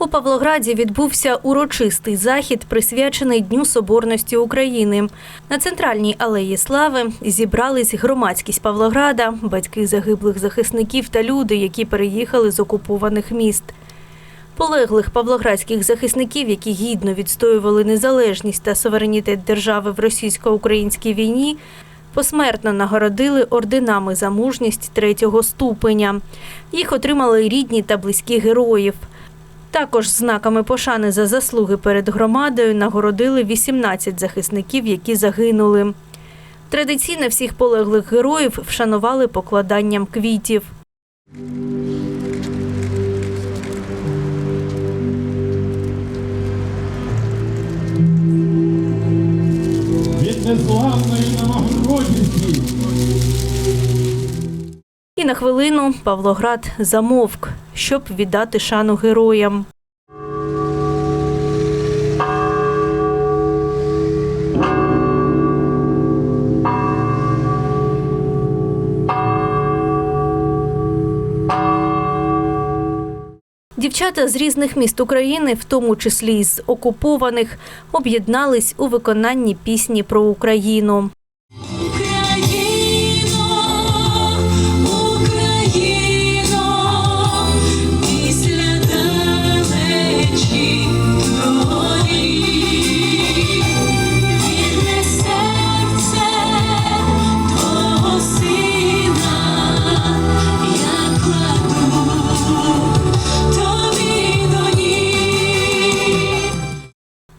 У Павлограді відбувся урочистий захід, присвячений Дню Соборності України. На центральній алеї Слави зібрались громадськість Павлограда, батьки загиблих захисників та люди, які переїхали з окупованих міст. Полеглих павлоградських захисників, які гідно відстоювали незалежність та суверенітет держави в російсько-українській війні, посмертно нагородили орденами за мужність третього ступеня. Їх отримали рідні та близькі героїв. Також знаками пошани за заслуги перед громадою нагородили 18 захисників, які загинули. Традиційно всіх полеглих героїв вшанували покладанням квітів. від незламної Новогродівки. На хвилину Павлоград замовк, щоб віддати шану героям. Дівчата з різних міст України, в тому числі й з окупованих, об'єднались у виконанні пісні про Україну.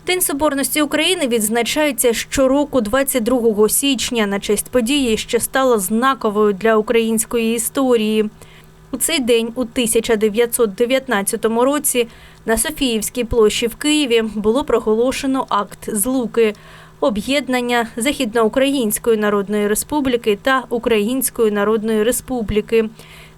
День Соборності України відзначається щороку 22 січня на честь події, що стала знаковою для української історії. У цей день, у 1919 році, на Софіївській площі в Києві було проголошено акт злуки об'єднання Західноукраїнської Народної Республіки та Української Народної Республіки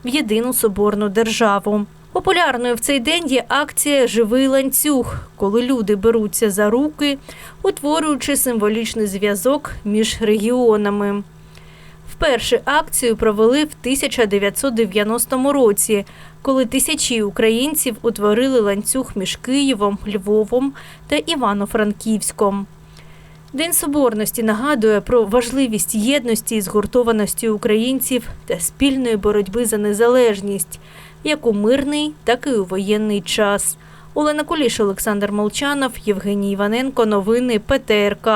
в єдину соборну державу. Популярною в цей день є акція Живий ланцюг, коли люди беруться за руки, утворюючи символічний зв'язок між регіонами. Вперше акцію провели в 1990 році, коли тисячі українців утворили ланцюг між Києвом, Львовом та Івано-Франківськом. День Соборності нагадує про важливість єдності і згуртованості українців та спільної боротьби за незалежність, як у мирний, так і у воєнний час. Олена Куліш, Олександр Молчанов, Євгеній Іваненко. Новини ПТРК.